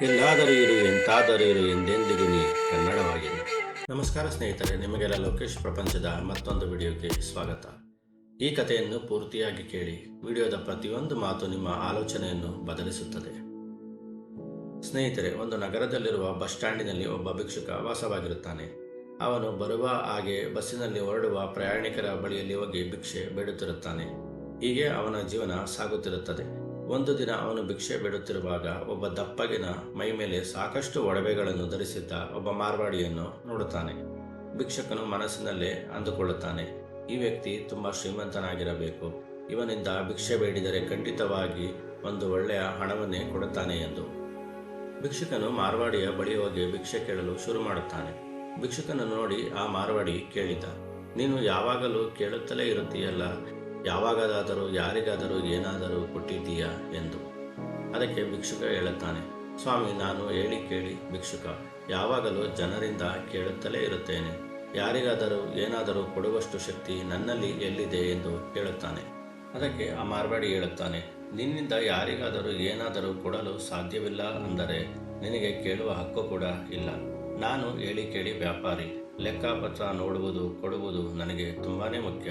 ಎಲ್ಲಾದರೂ ಇರು, ಎಂತಾದರೂ ಇರು ಎಂದೆಂದಿಗೂ ನೀ ಕನ್ನಡವಾಗಿರು. ನಮಸ್ಕಾರ ಸ್ನೇಹಿತರೆ, ನಿಮಗೆಲ್ಲ ಲೋಕೇಶ್ ಪ್ರಪಂಚದ ಮತ್ತೊಂದು ವಿಡಿಯೋಕ್ಕೆ ಸ್ವಾಗತ. ಈ ಕಥೆಯನ್ನು ಪೂರ್ತಿಯಾಗಿ ಕೇಳಿ ವಿಡಿಯೋದ ಪ್ರತಿಯೊಂದು ಮಾತು ನಿಮ್ಮ ಆಲೋಚನೆಯನ್ನು ಬದಲಿಸುತ್ತದೆ. ಸ್ನೇಹಿತರೆ, ಒಂದು ನಗರದಲ್ಲಿರುವ ಬಸ್ ಸ್ಟ್ಯಾಂಡಿನಲ್ಲಿ ಒಬ್ಬ ಭಿಕ್ಷುಕ ವಾಸವಾಗಿರುತ್ತಾನೆ. ಅವನು ಬರುವ ಹಾಗೆ ಬಸ್ಸಿನಲ್ಲಿ ಹೊರಡುವ ಪ್ರಯಾಣಿಕರ ಬಳಿಯಲ್ಲಿ ಹೋಗಿ ಭಿಕ್ಷೆ ಬೇಡುತ್ತಿರುತ್ತಾನೆ. ಹೀಗೆ ಅವನ ಜೀವನ ಸಾಗುತ್ತಿರುತ್ತದೆ. ಒಂದು ದಿನ ಅವನು ಭಿಕ್ಷೆ ಬೇಡುತ್ತಿರುವಾಗ ಒಬ್ಬ ದಪ್ಪಗಿನ ಮೈ ಮೇಲೆ ಸಾಕಷ್ಟು ಒಡವೆಗಳನ್ನು ಧರಿಸಿದ್ದ ಒಬ್ಬ ಮಾರ್ವಾಡಿಯನ್ನು ನೋಡುತ್ತಾನೆ. ಭಿಕ್ಷಕನು ಮನಸ್ಸಿನಲ್ಲೇ ಅಂದುಕೊಳ್ಳುತ್ತಾನೆ, ಈ ವ್ಯಕ್ತಿ ತುಂಬ ಶ್ರೀಮಂತನಾಗಿರಬೇಕು, ಇವನಿಂದ ಭಿಕ್ಷೆ ಬೇಡಿದರೆ ಖಂಡಿತವಾಗಿ ಒಂದು ಒಳ್ಳೆಯ ಹಣವನ್ನೇ ಕೊಡುತ್ತಾನೆ ಎಂದು. ಭಿಕ್ಷಕನು ಮಾರ್ವಾಡಿಯ ಬಳಿ ಹೋಗಿ ಭಿಕ್ಷೆ ಕೇಳಲು ಶುರು ಮಾಡುತ್ತಾನೆ. ಭಿಕ್ಷಕನನ್ನು ನೋಡಿ ಆ ಮಾರ್ವಾಡಿ ಕೇಳಿದ, ನೀನು ಯಾವಾಗಲೂ ಕೇಳುತ್ತಲೇ ಇರುತ್ತೀಯಲ್ಲ ಯಾವಾಗಲಾದರೂ ಯಾರಿಗಾದರೂ ಏನಾದರೂ ಕೊಟ್ಟಿದ್ದೀಯಾ ಎಂದು. ಅದಕ್ಕೆ ಭಿಕ್ಷುಕ ಹೇಳುತ್ತಾನೆ, ಸ್ವಾಮಿ, ನಾನು ಹೇಳಿ ಕೇಳಿ ಭಿಕ್ಷುಕ, ಯಾವಾಗಲೂ ಜನರಿಂದ ಕೇಳುತ್ತಲೇ ಇರುತ್ತೇನೆ. ಯಾರಿಗಾದರೂ ಏನಾದರೂ ಕೊಡುವಷ್ಟು ಶಕ್ತಿ ನನ್ನಲ್ಲಿ ಎಲ್ಲಿದೆ ಎಂದು ಕೇಳುತ್ತಾನೆ ಅದಕ್ಕೆ ಆ ಮಾರ್ವಾಡಿ ಹೇಳುತ್ತಾನೆ, ನಿನ್ನಿಂದ ಯಾರಿಗಾದರೂ ಏನಾದರೂ ಕೊಡಲು ಸಾಧ್ಯವಿಲ್ಲ ಅಂದರೆ ನಿನಗೆ ಕೇಳುವ ಹಕ್ಕು ಕೂಡ ಇಲ್ಲ. ನಾನು ಹೇಳಿ ಕೇಳಿ ವ್ಯಾಪಾರಿ, ಲೆಕ್ಕಪತ್ರ ನೋಡುವುದು, ಕೊಡುವುದು ನನಗೆ ತುಂಬಾನೇ ಮುಖ್ಯ.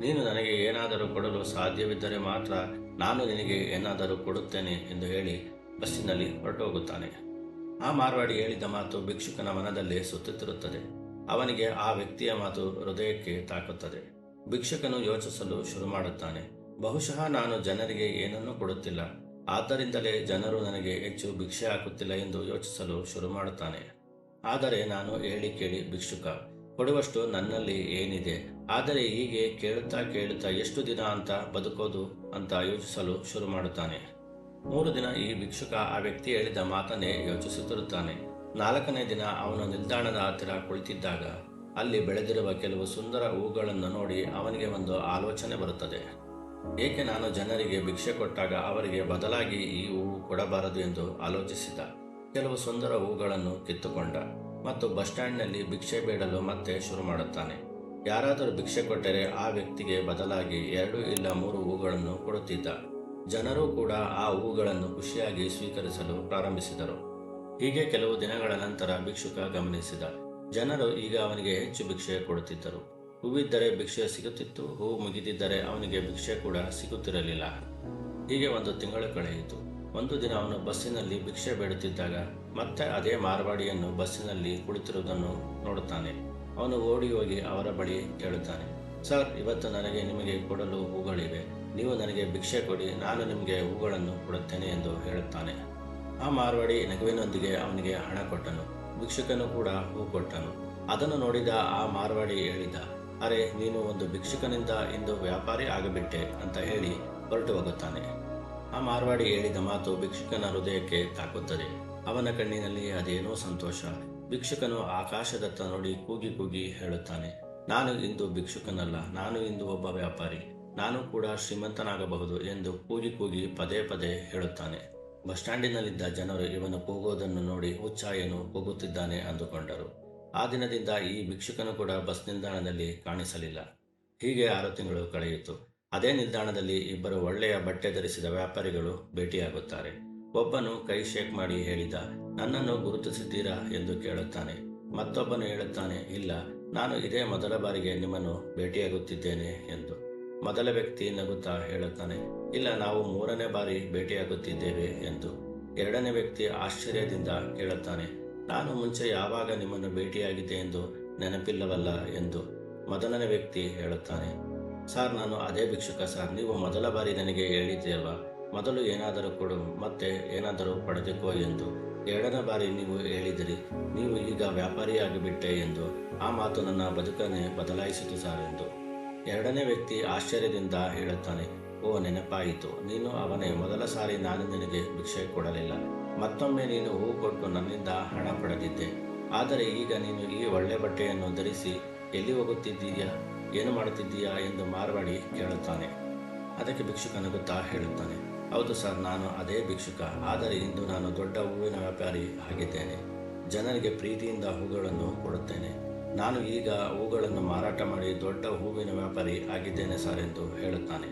ನೀನು ನನಗೆ ಏನಾದರೂ ಕೊಡಲು ಸಾಧ್ಯವಿದ್ದರೆ ಮಾತ್ರ ನಾನು ನಿನಗೆ ಏನಾದರೂ ಕೊಡುತ್ತೇನೆ ಎಂದು ಹೇಳಿ ಬಸ್ಸಿನಲ್ಲಿ ಹೊರಟೋಗುತ್ತಾನೆ. ಆ ಮಾರ್ವಾಡಿ ಹೇಳಿದ ಮಾತು ಭಿಕ್ಷುಕನ ಮನದಲ್ಲಿ ಸುತ್ತುತ್ತಿರುತ್ತದೆ. ಅವನಿಗೆ ಆ ವ್ಯಕ್ತಿಯ ಮಾತು ಹೃದಯಕ್ಕೆ ತಾಕುತ್ತದೆ. ಭಿಕ್ಷುಕನು ಯೋಚಿಸಲು ಶುರು ಮಾಡುತ್ತಾನೆ. ಬಹುಶಃ ನಾನು ಜನರಿಗೆ ಏನನ್ನೂ ಕೊಡುತ್ತಿಲ್ಲ. ಆದ್ದರಿಂದಲೇ ಜನರು ನನಗೆ ಹೆಚ್ಚು ಭಿಕ್ಷೆ ಹಾಕುತ್ತಿಲ್ಲ ಎಂದು ಯೋಚಿಸಲು ಶುರು ಮಾಡುತ್ತಾನೆ. ಆದರೆ ನಾನು ಹೇಳಿ ಕೇಳಿ ಭಿಕ್ಷುಕ ಕೊಡುವಷ್ಟು ನನ್ನಲ್ಲಿ ಏನಿದೆ? ಆದರೆ ಹೀಗೆ ಕೇಳುತ್ತಾ ಕೇಳುತ್ತಾ ಎಷ್ಟು ದಿನ ಅಂತ ಬದುಕೋದು ಅಂತ ಯೋಚಿಸಲು ಶುರು ಮಾಡುತ್ತಾನೆ. ಮೂರು ದಿನ ಈ ಭಿಕ್ಷುಕ ಆ ವ್ಯಕ್ತಿ ಹೇಳಿದ ಮಾತನ್ನೇ ಯೋಚಿಸುತ್ತಿರುತ್ತಾನೆ. ನಾಲ್ಕನೇ ದಿನ ಅವನು ನಿಲ್ದಾಣದ ಹತ್ತಿರ ಕುಳಿತಿದ್ದಾಗ ಅಲ್ಲಿ ಬೆಳೆದಿರುವ ಕೆಲವು ಸುಂದರ ಹೂಗಳನ್ನು ನೋಡಿ ಅವನಿಗೆ ಒಂದು ಆಲೋಚನೆ ಬರುತ್ತದೆ. ಏಕೆ ನಾನು ಜನರಿಗೆ ಭಿಕ್ಷೆ ಕೊಟ್ಟಾಗ ಅವರಿಗೆ ಬದಲಾಗಿ ಈ ಹೂವು ಕೊಡಬಾರದು ಎಂದು ಆಲೋಚಿಸಿದ. ಕೆಲವು ಸುಂದರ ಹೂಗಳನ್ನು ಕಿತ್ತುಕೊಂಡ. ಮತ್ತು ಬಸ್ ಸ್ಟ್ಯಾಂಡ್ನಲ್ಲಿ ಭಿಕ್ಷೆ ಬೇಡಲು ಮತ್ತೆ ಶುರು ಮಾಡುತ್ತಾನೆ. ಯಾರಾದರೂ ಭಿಕ್ಷೆ ಕೊಟ್ಟರೆ ಆ ವ್ಯಕ್ತಿಗೆ ಬದಲಾಗಿ ಎರಡು ಇಲ್ಲ ಮೂರು ಹೂಗಳನ್ನು ಕೊಡುತ್ತಿದ್ದ. ಜನರು ಕೂಡ ಆ ಹೂಗಳನ್ನು ಖುಷಿಯಾಗಿ ಸ್ವೀಕರಿಸಲು ಪ್ರಾರಂಭಿಸಿದರು. ಹೀಗೆ ಕೆಲವು ದಿನಗಳ ನಂತರ ಭಿಕ್ಷುಕ ಗಮನಿಸಿದ. ಜನರು ಈಗ ಅವನಿಗೆ ಹೆಚ್ಚು ಭಿಕ್ಷೆ ಕೊಡುತ್ತಿದ್ದರು. ಹೂವಿದ್ದರೆ ಭಿಕ್ಷೆ ಸಿಗುತ್ತಿತ್ತು ಹೂವು ಮುಗಿದಿದ್ದರೆ ಅವನಿಗೆ ಭಿಕ್ಷೆ ಕೂಡ ಸಿಗುತ್ತಿರಲಿಲ್ಲ. ಹೀಗೆ ಒಂದು ತಿಂಗಳು ಕಳೆಯಿತು. ಒಂದು ದಿನ ಅವನು ಬಸ್ಸಿನಲ್ಲಿ ಭಿಕ್ಷೆ ಬೇಡುತ್ತಿದ್ದಾಗ ಮತ್ತೆ ಅದೇ ಮಾರ್ವಾಡಿಯನ್ನು ಬಸ್ಸಿನಲ್ಲಿ ಕುಳಿತಿರುವುದನ್ನು ನೋಡುತ್ತಾನೆ. ಅವನು ಓಡಿ ಹೋಗಿ ಅವರ ಬಳಿ ಕೇಳುತ್ತಾನೆ, ಸರ್, ಇವತ್ತು ನನಗೆ ನಿಮಗೆ ಕೊಡಲು ಹೂಗಳಿವೆ. ನೀವು ನನಗೆ ಭಿಕ್ಷೆ ಕೊಡಿ, ನಾನು ನಿಮಗೆ ಹೂಗಳನ್ನು ಕೊಡುತ್ತೇನೆ ಎಂದು ಹೇಳುತ್ತಾನೆ. ಆ ಮಾರ್ವಾಡಿ ನಗುವಿನೊಂದಿಗೆ ಅವನಿಗೆ ಹಣ ಕೊಟ್ಟನು, ಭಿಕ್ಷುಕನು ಕೂಡ ಹೂ ಕೊಟ್ಟನು. ಅದನ್ನು ನೋಡಿದ ಆ ಮಾರ್ವಾಡಿ ಹೇಳಿದ, ಅರೆ, ನೀನು ಒಂದು ಭಿಕ್ಷುಕನಿಂದ ಇಂದು ವ್ಯಾಪಾರಿ ಆಗಬಿಟ್ಟೆ ಅಂತ ಹೇಳಿ ಹೊರಟು ಹೋಗುತ್ತಾನೆ. ಆ ಮಾರ್ವಾಡಿ ಹೇಳಿದ ಮಾತು ಭಿಕ್ಷುಕನ ಹೃದಯಕ್ಕೆ ತಾಕುತ್ತದೆ. ಅವನ ಕಣ್ಣಿನಲ್ಲಿ ಅದೇನೋ ಸಂತೋಷ. ಭಿಕ್ಷುಕನು ಆಕಾಶದತ್ತ ನೋಡಿ ಕೂಗಿ ಕೂಗಿ ಹೇಳುತ್ತಾನೆ, ನಾನು ಇಂದು ಭಿಕ್ಷುಕನಲ್ಲ, ನಾನು ಇಂದು ಒಬ್ಬ ವ್ಯಾಪಾರಿ. ನಾನು ಕೂಡ ಶ್ರೀಮಂತನಾಗಬಹುದು ಎಂದು ಕೂಗಿ ಕೂಗಿ ಪದೇ ಪದೇ ಹೇಳುತ್ತಾನೆ. ಬಸ್ ಸ್ಟ್ಯಾಂಡಿನಲ್ಲಿದ್ದ ಜನರು ಇವನು ಕೂಗೋದನ್ನು ನೋಡಿ ಉಚ್ಚಾಯನು ಕೂಗುತ್ತಿದ್ದಾನೆ ಅಂದುಕೊಂಡರು. ಆ ದಿನದಿಂದ ಈ ಭಿಕ್ಷುಕನು ಕೂಡ ಬಸ್ ನಿಲ್ದಾಣದಲ್ಲಿ ಕಾಣಿಸಲಿಲ್ಲ. ಹೀಗೆ ಆರು ತಿಂಗಳು ಕಳೆಯಿತು. ಅದೇ ನಿಲ್ದಾಣದಲ್ಲಿ ಇಬ್ಬರು ಒಳ್ಳೆಯ ಬಟ್ಟೆ ಧರಿಸಿದ ವ್ಯಾಪಾರಿಗಳು ಭೇಟಿಯಾಗುತ್ತಾರೆ. ಒಬ್ಬನು ಕೈ ಶೇಕ್ ಮಾಡಿ ಹೇಳಿದ, ನನ್ನನ್ನು ಗುರುತಿಸಿದ್ದೀರಾ? ಎಂದು ಕೇಳುತ್ತಾನೆ. ಮತ್ತೊಬ್ಬನು ಹೇಳುತ್ತಾನೆ, ಇಲ್ಲ, ನಾನು ಇದೇ ಮೊದಲ ಬಾರಿಗೆ ನಿಮ್ಮನ್ನು ಭೇಟಿಯಾಗುತ್ತಿದ್ದೇನೆ, ಎಂದು. ಮೊದಲ ವ್ಯಕ್ತಿ ನಗುತ್ತಾ ಹೇಳುತ್ತಾನೆ, ಇಲ್ಲ, ನಾವು ಮೂರನೇ ಬಾರಿ ಭೇಟಿಯಾಗುತ್ತಿದ್ದೇವೆ, ಎಂದು. ಎರಡನೇ ವ್ಯಕ್ತಿ ಆಶ್ಚರ್ಯದಿಂದ ಕೇಳುತ್ತಾನೆ, ನಾನು ಮುಂಚೆ ಯಾವಾಗ ನಿಮ್ಮನ್ನು ಭೇಟಿಯಾಗಿದ್ದೆ ಎಂದು ನೆನಪಿಲ್ಲವಲ್ಲ, ಎಂದು. ಮೊದಲನೇ ವ್ಯಕ್ತಿ ಹೇಳುತ್ತಾನೆ ಸರ್, ನಾನು ಅದೇ ಭಿಕ್ಷುಕ ಸರ್. ನೀವು ಮೊದಲ ಬಾರಿ ನನಗೆ ಹೇಳಿದ್ದೀರಲ್ವಾ? ಮೊದಲು ಏನಾದರೂ ಕೊಡು, ಮತ್ತೆ ಏನಾದರೂ ಪಡೆದುಕೋ ಎಂದು. ಎರಡನೇ ಬಾರಿ ನೀವು ಹೇಳಿದಿರಿ. ನೀವು ಈಗ ವ್ಯಾಪಾರಿಯಾಗಿಬಿಟ್ಟೆ ಎಂದು. ಆ ಮಾತು ನನ್ನ ಬದುಕನ್ನೇ ಬದಲಾಯಿಸಿತು ಸರ್ ಎಂದು. ಎರಡನೇ ವ್ಯಕ್ತಿ ಆಶ್ಚರ್ಯದಿಂದ ಹೇಳುತ್ತಾನೆ, ಓ, ನೆನಪಾಯಿತು. ನೀನು ಅವನೇ. ಮೊದಲ ಸಾರಿ ನಾನು ನಿನಗೆ ಭಿಕ್ಷೆ ಕೊಡಲಿಲ್ಲ. ಮತ್ತೊಮ್ಮೆ ನೀನು ಹೂ ಕೊಟ್ಟು ನನ್ನಿಂದ ಹಣ ಪಡೆದಿದ್ದೆ. ಆದರೆ ಈಗ ನೀನು ಈ ಒಳ್ಳೆ ಬಟ್ಟೆಯನ್ನು ಧರಿಸಿ ಎಲ್ಲಿ ಹೋಗುತ್ತಿದ್ದೀಯಾ? ಏನು ಮಾಡುತ್ತಿದ್ದೀಯಾ ಎಂದು ಮಾರ್ವಾಡಿ ಕೇಳುತ್ತಾನೆ. ಅದಕ್ಕೆ ಭಿಕ್ಷುಕ ನಗುತ್ತಾ ಹೇಳುತ್ತಾನೆ, ಹೌದು ಸರ್, ನಾನು ಅದೇ ಭಿಕ್ಷುಕ, ಆದರೆ ಇಂದು ನಾನು ದೊಡ್ಡ ಹೂವಿನ ವ್ಯಾಪಾರಿ ಆಗಿದ್ದೇನೆ. ಜನರಿಗೆ ಪ್ರೀತಿಯಿಂದ ಹೂಗಳನ್ನು ಕೊಡುತ್ತೇನೆ. ನಾನು ಈಗ ಹೂಗಳನ್ನು ಮಾರಾಟ ಮಾಡಿ ದೊಡ್ಡ ಹೂವಿನ ವ್ಯಾಪಾರಿ ಆಗಿದ್ದೇನೆ ಸರ್ ಎಂದು ಹೇಳುತ್ತಾನೆ.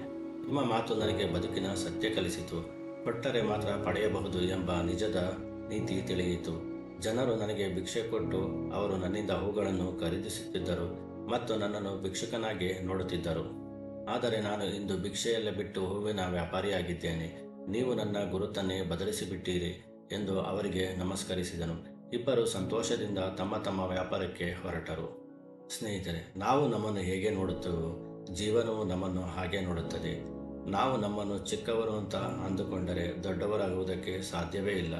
ನಿಮ್ಮ ಮಾತು ನನಗೆ ಬದುಕಿನ ಸತ್ಯ ಕಲಿಸಿತು. ಕೊಟ್ಟರೆ ಮಾತ್ರ ಪಡೆಯಬಹುದು ಎಂಬ ನಿಜದ ನೀತಿ ತಿಳಿಯಿತು. ಜನರು ನನಗೆ ಭಿಕ್ಷೆ ಕೊಟ್ಟು ಅವರು ನನ್ನಿಂದ ಹೂಗಳನ್ನು ಖರೀದಿಸುತ್ತಿದ್ದರು. ಮತ್ತು ನನ್ನನ್ನು ಭಿಕ್ಷುಕನಾಗಿ ನೋಡುತ್ತಿದ್ದರು. ಆದರೆ ನಾನು ಇಂದು ಭಿಕ್ಷೆಯಲ್ಲೇ ಬಿಟ್ಟು ಹೂವಿನ ವ್ಯಾಪಾರಿಯಾಗಿದ್ದೇನೆ. ನೀವು ನನ್ನ ಗುರುತನ್ನೇ ಬದಲಿಸಿಬಿಟ್ಟಿರಿ ಎಂದು ಅವರಿಗೆ ನಮಸ್ಕರಿಸಿದನು. ಇಬ್ಬರು ಸಂತೋಷದಿಂದ ತಮ್ಮ ತಮ್ಮ ವ್ಯಾಪಾರಕ್ಕೆ ಹೊರಟರು. ಸ್ನೇಹಿತರೆ, ನಾವು ನಮ್ಮನ್ನು ಹೇಗೆ ನೋಡುತ್ತೇವೋ, ಜೀವನವು ನಮ್ಮನ್ನು ಹಾಗೆ ನೋಡುತ್ತದೆ. ನಾವು ನಮ್ಮನ್ನು ಚಿಕ್ಕವರು ಅಂತ ಅಂದುಕೊಂಡರೆ ದೊಡ್ಡವರಾಗುವುದಕ್ಕೆ ಸಾಧ್ಯವೇ ಇಲ್ಲ.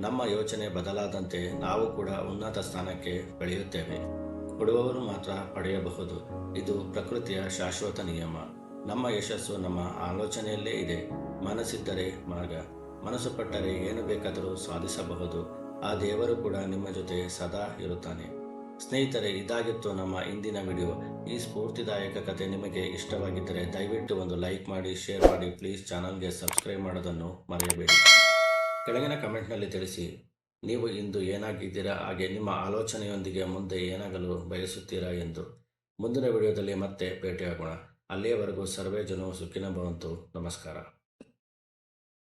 ನಮ್ಮ ಯೋಚನೆ ಬದಲಾದಂತೆ ನಾವು ಕೂಡ ಉನ್ನತ ಸ್ಥಾನಕ್ಕೆ ಬೆಳೆಯುತ್ತೇವೆ. ಕೊಡುವವರು ಮಾತ್ರ ಪಡೆಯಬಹುದು. ಇದು ಪ್ರಕೃತಿಯ ಶಾಶ್ವತ ನಿಯಮ. ನಮ್ಮ ಯಶಸ್ಸು ನಮ್ಮ ಆಲೋಚನೆಯಲ್ಲೇ ಇದೆ. ಮನಸ್ಸಿದ್ದರೆ ಮಾರ್ಗ ಮನಸ್ಸು ಪಟ್ಟರೆ ಏನು ಬೇಕಾದರೂ ಸಾಧಿಸಬಹುದು. ಆ ದೇವರು ಕೂಡ ನಿಮ್ಮ ಜೊತೆ ಸದಾ ಇರುತ್ತಾನೆ. ಸ್ನೇಹಿತರೆ, ಇದಾಗಿತ್ತು ನಮ್ಮ ಇಂದಿನ ವಿಡಿಯೋ. ಈ ಸ್ಫೂರ್ತಿದಾಯಕ ಕತೆ ನಿಮಗೆ ಇಷ್ಟವಾಗಿದ್ದರೆ ದಯವಿಟ್ಟು ಒಂದು ಲೈಕ್ ಮಾಡಿ, ಶೇರ್ ಮಾಡಿ. ಪ್ಲೀಸ್ ಚಾನಲ್ಗೆ ಸಬ್ಸ್ಕ್ರೈಬ್ ಮಾಡೋದನ್ನು ಮರೆಯಬೇಡಿ. ಕೆಳಗಿನ ಕಮೆಂಟ್ನಲ್ಲಿ ತಿಳಿಸಿ. ನೀವು ಇಂದು ಏನಾಗಿದ್ದೀರಾ? ಹಾಗೆ ನಿಮ್ಮ ಆಲೋಚನೆಯೊಂದಿಗೆ ಮುಂದೆ ಏನಾಗಲು ಬಯಸುತ್ತೀರಾ ಎಂದು. ಮುಂದಿನ ವಿಡಿಯೋದಲ್ಲಿ ಮತ್ತೆ ಭೇಟಿಯಾಗೋಣ. ಅಲ್ಲಿಯವರೆಗೂ ಸರ್ವೇ ಜನವು ಸುಖಿನ ಭವಂತು. ನಮಸ್ಕಾರ.